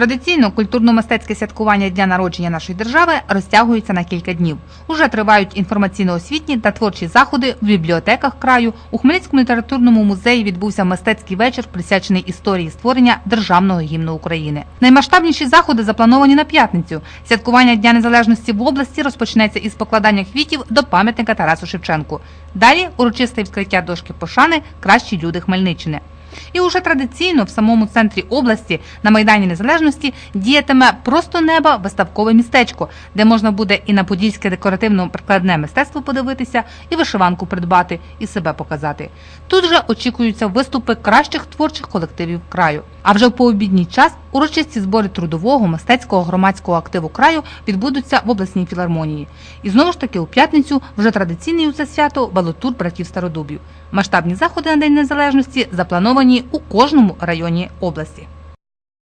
Традиційно культурно-мистецьке святкування дня народження нашої держави розтягується на кілька днів. Уже тривають інформаційно-освітні та творчі заходи в бібліотеках краю. У Хмельницькому літературному музеї відбувся мистецький вечір, присвячений історії створення державного гімну України. Наймасштабніші заходи заплановані на п'ятницю. Святкування Дня Незалежності в області розпочнеться із покладання квітів до пам'ятника Тарасу Шевченку. Далі урочисте відкриття дошки пошани Кращі люди Хмельниччини. І уже традиційно в самому центрі області на Майдані Незалежності діятиме просто неба виставкове містечко, де можна буде і на подільське декоративно-прикладне мистецтво подивитися, і вишиванку придбати, і себе показати. Тут же очікуються виступи кращих творчих колективів краю. А вже в пообідній час урочисті збори трудового мистецького громадського активу краю відбудуться в обласній філармонії. І знову ж таки у п'ятницю вже традиційний у це свято балотур братів Стародубів. Масштабні заходи на День Незалежності заплановані у кожному районі області.